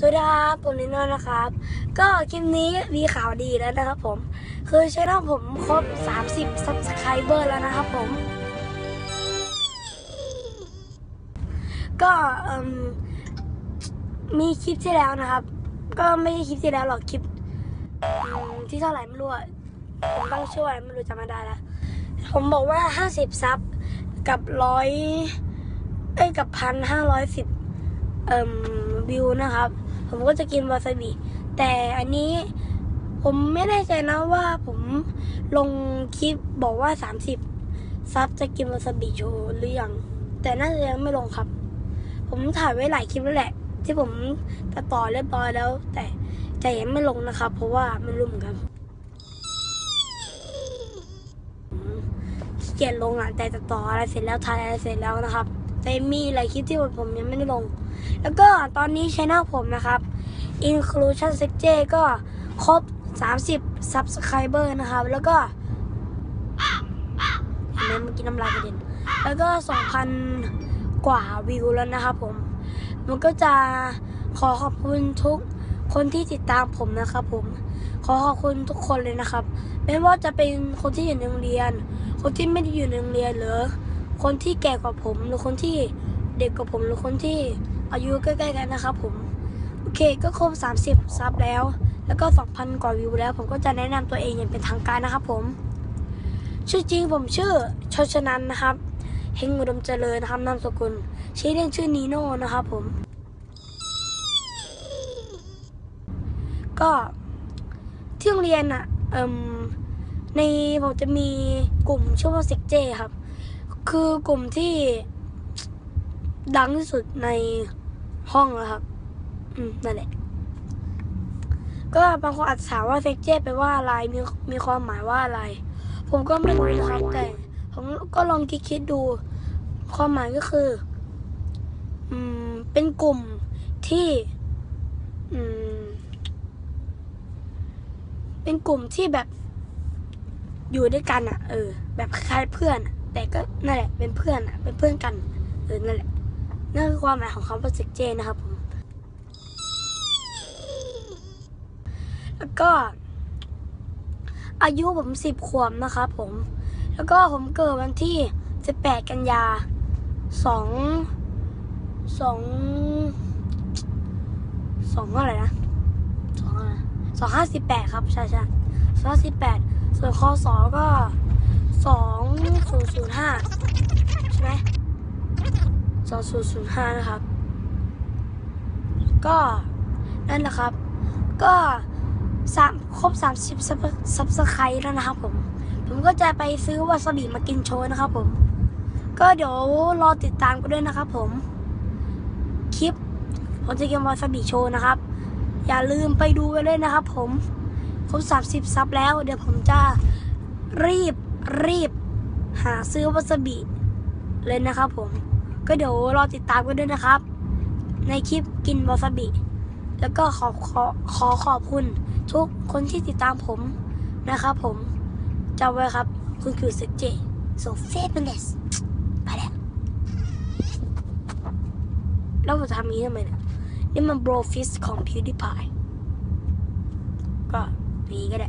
สวัสดีครับผมนิโน่นะครับ ก็คลิปนี้มีข่าวดีแล้วนะครับผม คือช่องผมครบ 30 subscriber แล้วนะครับผม ก็มีคลิปที่แล้วนะครับ ก็ไม่ใช่คลิปที่แล้วหรอกคลิปที่เท่าไหร่ไม่รู้ผมตั้งชื่ออะไรไม่รู้จำไม่ได้แล้วผมบอกว่า 50 ซับกับร้อยเอ้ยกับพันห้าร้อยสิบเอ่มวิวนะครับ ผมก็จะกินวาซาบิ แต่อันนี้ผมไม่แน่ใจนะว่าผมลงคลิปบอกว่า 30 ซับจะกินวาซาบิโชว์หรือยัง แต่น่าจะยังไม่ลงครับ ผมถ่ายไว้หลายคลิปแล้วแหละ ที่ผมตัดต่อเรียบร้อยแล้ว แต่แต่ยังไม่ลงนะครับ เพราะว่าไม่รู้เหมือนกันเกียจลงอะแต่ตัดต่ออะไรเสร็จแล้วถ่ายอะไรเสร็จแล้วนะครับ มีหลายคลิปที่ผมยังไม่ได้ลง แล้วก็ตอนนี้ช่องผมนะครับ Inclusion s e j ก็ครบ 30 Subscriber นะครับ แล้วก็เห็นไหมเมื่อกี้น้ำลายกระเด็น แล้วก็ 2,000 กว่าวิวแล้วนะครับผม มันก็จะขอขอบคุณทุกคนที่ติดตามผมนะครับผม ขอขอบคุณทุกคนเลยนะครับ ไม่ว่าจะเป็นคนที่อยู่ในโรงเรียน คนที่ไม่ได้อยู่ในโรงเรียนหรือ คนที่แก่กว่าผม หรือคนที่เด็กกว่าผม หรือคนที่อายุใกล้ๆกันนะครับ ผม โอเคก็ครบ30ซับแล้ว แล้วก็ 2,000 กว่าวิวแล้ว ผมก็จะแนะนำตัวเองอย่างเป็นทางการนะครับ ผม ชื่อจริงผมชื่อชชนันนะครับเฮงอุดมเจริญนะครับนามสกุลชื่อเล่นชื่อนีโน่นะครับผม ก็ที่โรงเรียนอะเอ่มในผมจะมีกลุ่มชื่อว่าเซ็กเจครับ คือกลุ่มที่ดังที่สุดในห้องแล้วครับ อืม นั่นแหละ ก็บางคนอาจจะถามว่าเซ็กเจแปลว่าอะไร มีมีความหมายว่าอะไร ผมก็ไม่รู้นะครับ แต่ผมก็ลองคิดคิดดู ความหมายก็คือ อืม เป็นกลุ่มที่ อืม เป็นกลุ่มที่แบบอยู่ด้วยกันอะเออ แบบคล้ายเพื่อนอะ แต่ก็นั่นแหละเป็นเพื่อนอะเป็นเพื่อนกันเออนั่นแหละนั่นคือความหมายของคำว่าเซ็กเจนะครับผม แล้วก็ อายุผมสิบขวบนะครับผม แล้วก็ผมเกิดวันที่สิบแปดกันยาสองสองสองอะไรนะสองอะไรสองห้าสิบแปดครับใช่ใช่สองห้าสิบแปดส่วนคอสอก็ สองศูนย์ศูนย์ห้าใช่ไหมสองศูนย์ศูนย์ห้านะครับ ก็นั่นแหละครับ ก็สามครบสามสิบซับสไครต์แล้วนะครับผม ผมก็จะไปซื้อวาซาบิมากินโชว์นะครับผม ก็เดี๋ยวรอติดตามกันด้วยนะครับผม คลิป ผมจะกินวาซาบิโชว์นะครับ อย่าลืมไปดูกันเลยนะครับผมครบสามสิบซับแล้ว เดี๋ยวผมจะรีบ รีบหาซื้อวาซาบิเลยนะครับผม ก็เดี๋ยวรอติดตามกันด้วยนะครับ ในคลิปกินวาซาบิ แล้วก็ขอขอขอขอบคุณทุกคนที่ติดตามผมนะครับผมจำไว้ครับ คุณคือเซเจ so fabulous ไปแล้วแล้วผมทำอย่างนี้ทำไมเนี่ยนี่มันโบรฟิสของ PewDiePie ก็นี้ก็ได้